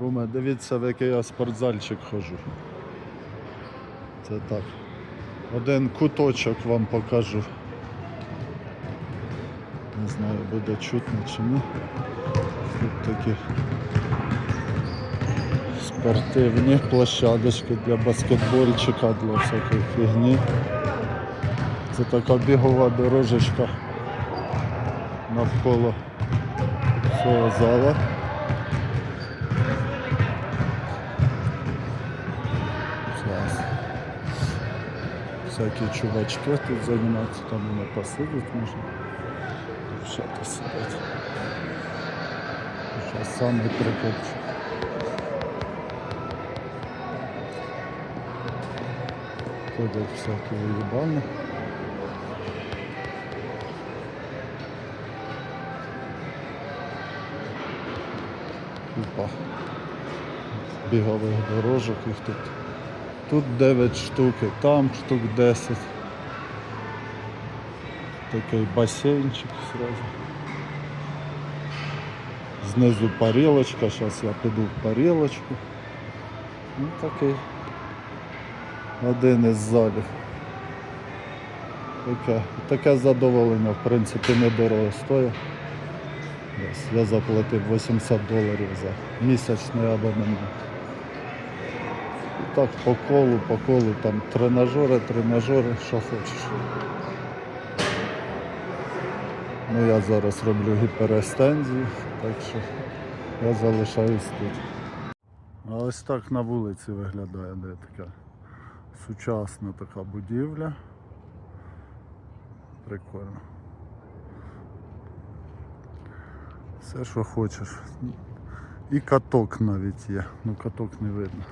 Куме, дивіться, в який я спортзальчик ходжу. Це так. Один куточок вам покажу. Не знаю, буде чутно чи ні. Тут такі спортивні площадочки для баскетбольчика, для всякої фігні. Це така бігова дорожечка навколо цього зала. Всякі чувачки тут займаються, там вони посидять можна. Дівчата сидять. Зараз саме прикопчик. Ходять всякі уїбани. Купа бігових дорожок, їх тут. Тут 9 штук, там штук 10. Такий басейнчик сразу. Знизу парілочка, зараз я піду в парілочку. Ну такий один із залів. Таке, таке задоволення, в принципі, недорого стоїть. Я заплатив 80 доларів за місячний абонемент. І так по колу, по колу, там тренажери, тренажери, що хочеш. Ну я зараз роблю гіперестензію, так що я залишаюсь тут. А ось так на вулиці виглядає, де така сучасна така будівля. Прикольно. Все, що хочеш. І каток навіть є. Ну каток не видно.